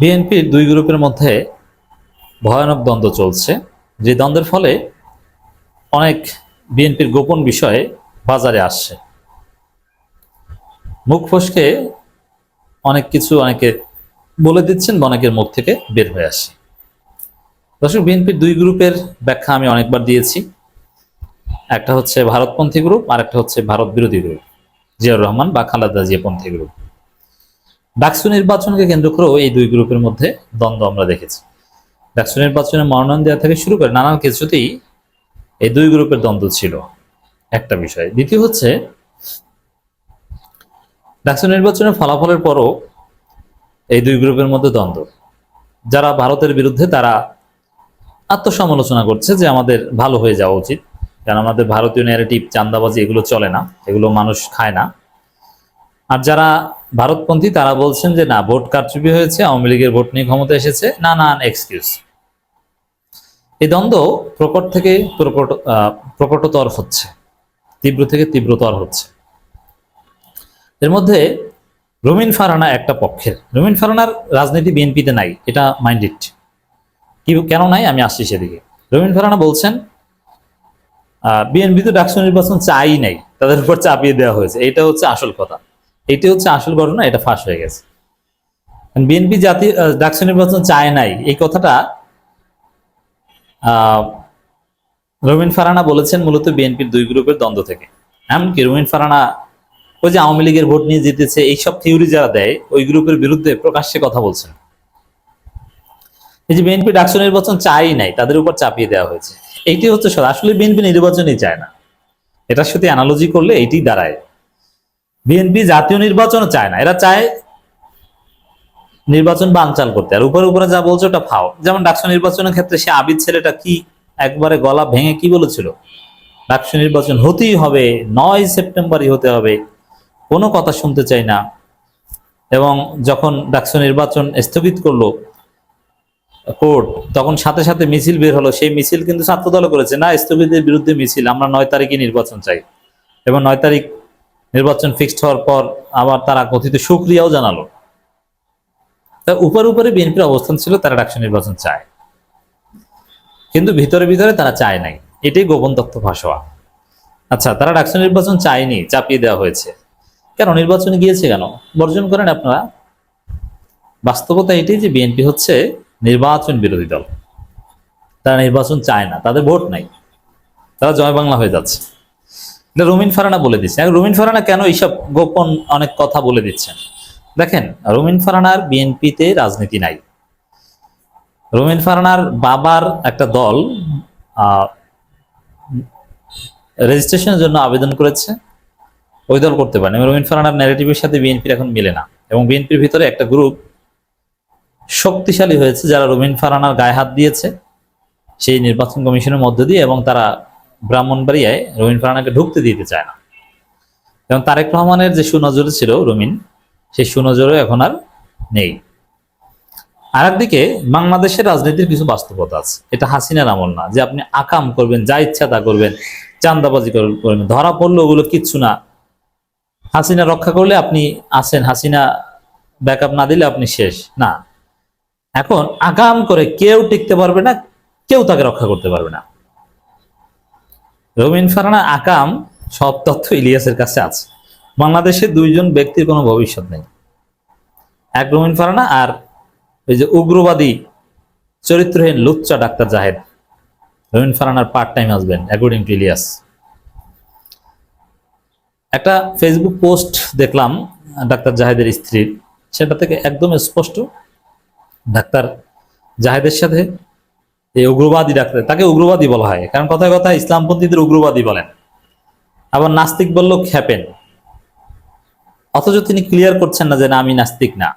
বিএনপির দুই গ্রুপের মধ্যে ভয়ানক দ্বন্দ্ব চলছে। যে দ্বন্দ্বের ফলে অনেক বিএনপির গোপন বিষয়ে বাজারে আসছে। মুখ ফসকে অনেক কিছু অনেকে বলে দিচ্ছেন অনেকের মুখ থেকে বের হয়ে আসে। দর্শক, বিএনপির দুই গ্রুপের ব্যাখ্যা আমি অনেকবার দিয়েছি। একটা হচ্ছে ভারতপন্থী গ্রুপ আর একটা হচ্ছে ভারত বিরোধী গ্রুপ, জিয়াউর রহমান বা খালেদা জিয়াপন্থী গ্রুপ। ডাকসু নির্বাচনকে কেন্দ্র করেও এই দুই গ্রুপের মধ্যে দ্বন্দ্ব আমরা দেখেছি। ডাকসু নির্বাচনে মনোনয়ন দেওয়া থেকে শুরু করে নানান কিছুতেই এই দুই গ্রুপের দ্বন্দ্ব ছিল। একটা বিষয়। দ্বিতীয় হচ্ছে, ডাকসু নির্বাচনের ফলাফলের পরও এই দুই গ্রুপের মধ্যে দ্বন্দ্ব। যারা ভারতের বিরুদ্ধে তারা আত্মসমালোচনা করছে যে আমাদের ভালো হয়ে যাওয়া উচিত। কারণ আমাদের ভারতীয় ন্যারেটিভ চান্দাবাজি এগুলো চলে না। এগুলো মানুষ খায় না। আর যারা ভারতপন্থী, তারা বলছেন যে, না, ভোট কারচুপি হয়েছে, আওয়ামী লীগের ভোট নিয়ে ক্ষমতা এসেছে না না এক্সকিউজ এই দ্বন্দ্ব প্রকট থেকে প্রকট প্রকটতর হচ্ছে, তীব্র থেকে তীব্রতর হচ্ছে। এর মধ্যে রুমিন ফারানা একটা পক্ষের। রুমিন ফারানার রাজনীতি বিএনপিতে নাই, এটা মাইন্ডেড। কি, কেন নাই? আমি আসছি সেদিকে। রুমিন ফারানা বলছেন বিএনপি তো ডাকসু নির্বাচন চাই নাই, তাদের উপর চাপিয়ে দেওয়া হয়েছে এটা হচ্ছে আসল কথা। এটি হচ্ছে আসল ঘটনা এটা ফাঁস হয়ে গেছে। বিএনপি জাতি ডাকসু নির্বাচন চায় নাই। এই কথাটা আহ, রবিন ফারানা বলেছেন মূলত বিএনপির দুই গ্রুপের দ্বন্দ্ব থেকে। এমনকি রবিন ফারানা ওই যে আওয়ামী লীগের ভোট নিয়ে জিতেছে এইসব থিওরি যারা দেয় ওই গ্রুপের বিরুদ্ধে প্রকাশ্যে কথা বলছেন। এই যে বিএনপি ডাকসু নির্বাচন চাই নাই তাদের উপর চাপিয়ে দেওয়া হয়েছে। এইটি হচ্ছে। আসলে বিএনপি নির্বাচনই চায় না। এটার সাথে অ্যানালজি করলে এইটি দাঁড়ায়। বিএনপি জাতীয় নির্বাচনও চায় না। এরা চায় নির্বাচন বানচাল করতে। আর উপরে উপরে যা বলছে ওটা ফাও। যেমন ডাকসু নির্বাচনের ক্ষেত্রে সে আবিদ ছেলেটা কি একবারে গলা ভেঙে কি বলেছিল? ডাকসু নির্বাচন হতেই হবে, নয় সেপ্টেম্বরই হতে হবে, কোনো কথা শুনতে চাই না। এবং যখন ডাকসু নির্বাচন স্থগিত করল কোর্ট, তখন সাথে সাথে মিছিল বের হলো। সেই মিছিল কিন্তু ছাত্রদল করেছে। না, স্থগিতের বিরুদ্ধে মিছিল। আমরা নয় তারিখে নির্বাচন চাই। এবং নয় তারিখ নির্বাচন ফিক্সড হওয়ার পর আবার তারা কথিত সুক্রিয়াও জানালো। তা উপরে উপরে বিএনপির অবস্থান ছিল, তারা ডাকসু নির্বাচন চায়। কিন্তু ভিতরে ভিতরে তারা চায় নাই। এটাই গোপন তথ্য ফাঁসোয়া আচ্ছা তারা ডাকসু নির্বাচন চায়নি, চাপিয়ে দেওয়া হয়েছে। কেন, নির্বাচনে গিয়েছে কেন? বর্জন করেন আপনারা। বাস্তবতা এটাই যে বিএনপি হচ্ছে নির্বাচন বিরোধী দল। তারা নির্বাচন চায় না, তাদের ভোট নাই। তারা জয় বাংলা হয়ে যাচ্ছে। এটা রুমিন ফারানা বলে দিচ্ছে। এখন রুমিন ফারানা কেন এইসব গোপন অনেক কথা বলে দিচ্ছেন? দেখেন, রুমিন ফারানার বিএনপিতে রাজনীতি নাই। রুমিন ফারানার বাবার একটা দল রেজিস্ট্রেশনের জন্য আবেদন করেছে। ওই দল করতে পারেন। রুমিন ফারানার ন্যারেটিভের সাথে বিএনপির এখন মিলে না। এবং বিএনপির ভিতরে একটা গ্রুপ শক্তিশালী হয়েছে যারা রুমিন ফারানার গায়ে হাত দিয়েছে, সেই নির্বাচন কমিশনের মধ্য দিয়ে এবং তারা ব্রাহ্মণবাড়িয়ায় রুমিন ফারানাকে ঢুকতে দিতে চায় না। এবং তারেক রহমানের যে সুনজরে ছিল রুমিন সেই সুনজরও এখন আর নেই। আর একদিকে বাংলাদেশের রাজনীতির কিছু বাস্তবতা আছে। এটা হাসিনার আমল না, যে আপনি আকাম করবেন, যা ইচ্ছা তা করবেন চান্দাবাজি কর- করবেন, ধরা পড়ল ওগুলো কিচ্ছু না। হাসিনা রক্ষা করলে আপনি আসেন হাসিনা ব্যাকআপ না দিলে আপনি শেষ, না। এখন আকাম করে কেউ টিকতে পারবে না, কেউ তাকে রক্ষা করতে পারবে না। রবিন ফারানা আকাম সব তথ্য ইলিয়াসের কাছে আছে। বাংলাদেশে দুইজন ব্যক্তির কোনো ভবিষ্যৎ নেই। এক রবিন ফারানা আর ওই যে উগ্রবাদী চরিত্রহীন লুচ্চা doctor Zahed. Robin ফারানার part time husband according to Ilias. একটা ফেসবুক পোস্ট দেখলাম, ডাক্তার জাহেদের স্ত্রীর। সেটা থেকে একদম স্পষ্ট। ডাক্তার জাহেদের সাথে এই উগ্রবাদী ডাক্তার তাকে উগ্রবাদী বলা হয়। কারণ কথায় কথা ইসলামপন্থীদের উগ্রবাদী বলেন। আবার নাস্তিক বললেও খেপেন। অথচ তিনি ক্লিয়ার করছেন না যে না, আমি নাস্তিক না।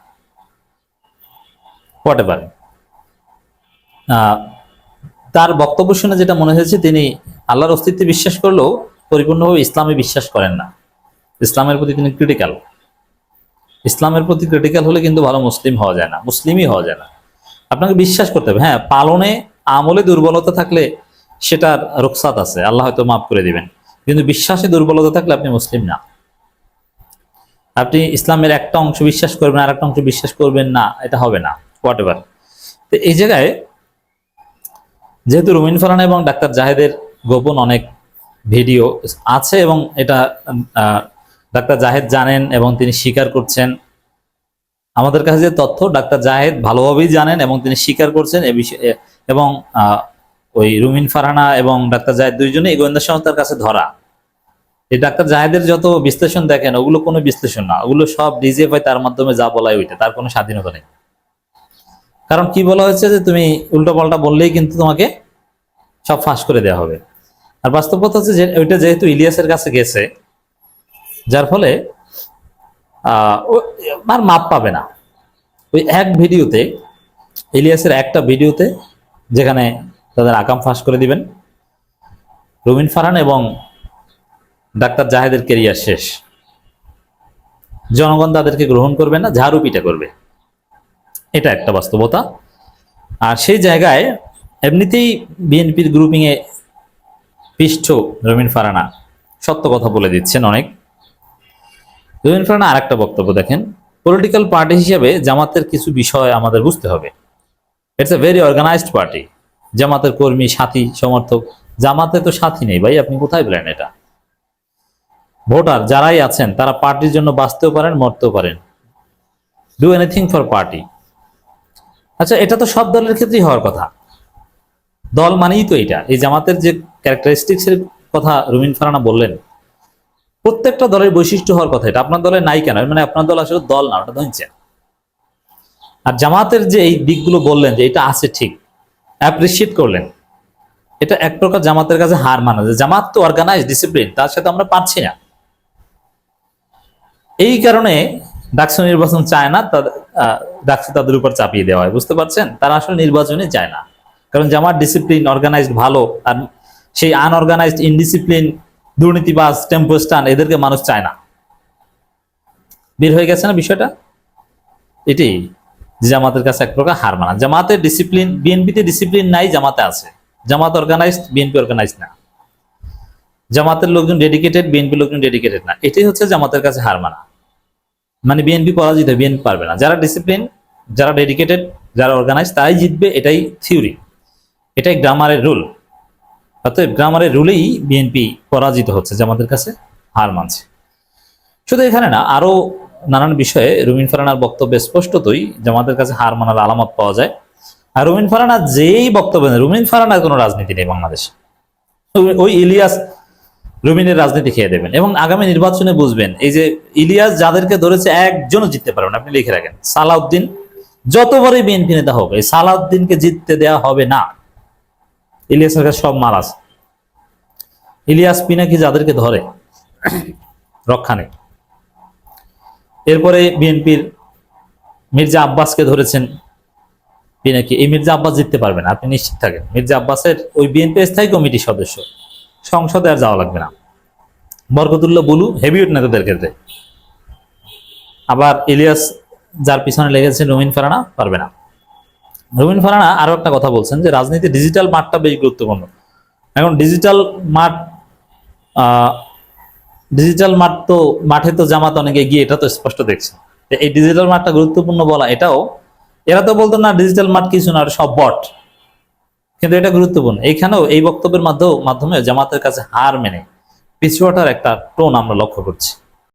হোয়াট তার বক্তব্য শুনে যেটা মনে হয়েছে, তিনি আল্লাহর অস্তিত্বে বিশ্বাস করলেও পরিপূর্ণভাবে ইসলামে বিশ্বাস করেন না। ইসলামের প্রতি তিনি ক্রিটিক্যাল ইসলামের প্রতি ক্রিটিক্যাল হলে কিন্তু ভালো মুসলিম হওয়া যায় না। মুসলিমই হওয়া যায় না। আপনাকে বিশ্বাস করতে হবে। হ্যাঁ পালনে আমলে দুর্বলতা থাকলে সেটার রুকসাত আছে। আল্লাহ হয়তো মাফ করে দিবেন। কিন্তু বিশ্বাসে দুর্বলতা থাকলে আপনি মুসলিম না। আপনি ইসলামের একটা অংশ বিশ্বাস করবেন আর একটা অংশ বিশ্বাস করবেন না, এটা হবে না। হোয়াট এভার তো এই জায়গায় যেহেতু রুমিন ফারানা এবং ডাক্তার জাহেদের গোপন অনেক ভিডিও আছে এবং এটা ডাক্তার জাহেদ জানেন এবং তিনি স্বীকার করছেন। আমাদের কাছে যে তথ্য, ডাক্তার জাহেদ ভালোভাবেই জানেন এবং তিনি স্বীকার করছেন এ বিষয়ে এবং ওই রুমিন ফারহানা এবং ডাক্তার জাহেদ দুইজনে এই গোয়েন্দা সংস্থার কাছে ধরা। এই ডাক্তার জাহেদের যত বিশ্লেষণ দেখেন, ওগুলো কোনো বিশ্লেষণ না। ওগুলো সব ডিজিএফআই তার মাধ্যমে যা বলাই ওইটা, তার কোনো স্বাধীনতা নেই। কারণ কি বলা হয়েছে যে তুমি উল্টো পাল্টা বললেই কিন্তু তোমাকে সব ফাঁস করে দেওয়া হবে। আর বাস্তবতা হচ্ছে যে ওইটা যেহেতু ইলিয়াসের কাছে গেছে, যার ফলে আর মাপ পাবে না। ওই এক ভিডিওতে, ইলিয়াসের একটা ভিডিওতে যেখানে তাদের আকাম ফাঁস করে দিবেন। রুমিন ফারহান এবং ডাক্তার জাহেদের কেরিয়ার শেষ। জনগণ তাদেরকে গ্রহণ করবে না, ঝাড়ু পিটা করবে। এটা একটা বাস্তবতা। আর সেই জায়গায় এমনিতেই বিএনপির গ্রুপিংয়ে পৃষ্ঠ রবিন ফারানা সত্য কথা বলে দিচ্ছেন অনেক। রবিন ফারানা আর একটা বক্তব্য দেখেন পলিটিক্যাল পার্টি হিসেবে জামাতের কিছু বিষয় আমাদের বুঝতে হবে। It's a very organised party জামাতের কর্মী, সাথী, সমর্থক। জামাতে তো সাথী নেই ভাই, আপনি কোথায় পেলেন এটা? ভোটার যারাই আছেন, তারা পার্টির জন্য বাঁচতেও পারেন, মরতেও পারেন। ডু এনিথিং ফর পার্টি আচ্ছা এটা তো সব দলের ক্ষেত্রেই হওয়ার কথা। দল মানেই তো এটা। এই জামাতের যে ক্যারেক্টারিস্টিক্স এর কথা রুমিন ফারানা বললেন, প্রত্যেকটা দলের বৈশিষ্ট্য হওয়ার কথা এটা। আপনার দলে নাই কেন? মানে আপনার দল আসলে দল না, ওটা ধনছে আর জামাতের যে এই দিকগুলো বললেন যে এটা আছে ঠিক অ্যাপ্রিসিয়েট করলেন। এটা এক প্রকার জামাতের কাছে হার মানা যে জামাত তো অর্গানাইজ ডিসিপ্লিন তার সাথে আমরা পাচ্ছি না। এই কারণে ডাকসু নির্বাচন চায় না ডাকসু তাদের উপর চাপিয়ে দেওয়া হয়, বুঝতে পারছেন? তারা আসলে নির্বাচনে চায় না। কারণ জামাত ডিসিপ্লিন অর্গানাইজড ভালো, আর সেই আনঅর্গানাইজড ইনডিসিপ্লিন দুর্নীতিবাজ টেম্পোস্টান এদেরকে মানুষ চায় না। বের হয়ে গেছে না বিষয়টা? এটি জামাতের কাছে এক প্রকার হার মানা জামাতের ডিসিপ্লিন বিএনপিতে ডিসিপ্লিন নাই, জামাতে আছে। জামাত অর্গানাইজড বিএনপি অর্গানাইজড না। জামাতের লোকজন ডেডিকেটেড বিএনপি লোকজন ডেডিকেটেড না। এটাই হচ্ছে জামাতের কাছে হার মানা। মানে বিএনপি পরাজিত বিএনপি পারবে না। যারা ডিসিপ্লিন যারা ডেডিকেটেড যারা অর্গানাইজ তারাই জিতবে, এটাই থিওরি এটাই গ্রামারের রুল অতএব গ্রামারের রুলেই বিএনপি পরাজিত হচ্ছে, জামাতের কাছে হার মানছে। শুধু এখানে না, আরও নানান বিষয়ে রুমিন ফারানার বক্তব্যে স্পষ্টতই জামাতের কাছে হার মানার আলামত পাওয়া যায়। আর রুমিন ফারানা যেই বক্তব্য দেন রুমিন ফারানার কোনো রাজনীতি নেই বাংলাদেশে। ওই- ইলিয়াস রুমিনের রাজনীতি খেয়ে দেবেন এবং আগামী নির্বাচনে বুঝবেন, এই যে ইলিয়াস যাদেরকে ধরেছে একজনও জিততে পারবেন আপনি লিখে রাখেন, সালাউদ্দিন যতবারই বিএনপি নেতা হোক, এই সালাউদ্দিনকে জিততে দেওয়া হবে না। ইলিয়াসের কাছে সব মাল আছে। ইলিয়াস, পিনাকি যাদেরকে ধরে, রক্ষা নেই। এরপরে বিএনপির মির্জা আব্বাসকে ধরেছেন। পিনাকি এই মির্জা আব্বাস জিততে পারবে না আপনি নিশ্চিত থাকেন। মির্জা আব্বাসের ওই বিএনপি স্থায়ী কমিটির সদস্য। সংসদে আর যাওয়া লাগবে না। বরকতুল্লাহ বুলু হেভিউট নেতাদের ক্ষেত্রে। আবার ইলিয়াস, যার পিছনে লেগেছেন রুমিন ফারানা, পারবে না। রুমিন ফারানা আরও একটা কথা বলছেন যে, রাজনীতি ডিজিটাল মাঠটা বেশ গুরুত্বপূর্ণ। এখন ডিজিটাল মাঠ ডিজিটাল মাঠ তো, মাঠে তো জামাত অনেকে গিয়ে এটা তো স্পষ্ট দেখছে। এই ডিজিটাল মাঠটা গুরুত্বপূর্ণ বলা, এটাও, এরা তো বলতো না ডিজিটাল মাঠ কিছু না সব বট। কিন্তু এটা গুরুত্বপূর্ণ। এইখানেও, এই বক্তব্যের মাধ্যমে মাধ্যমে জামাতের কাছে হার মেনে পিছুয়াটার একটা টোন আমরা লক্ষ্য করছি।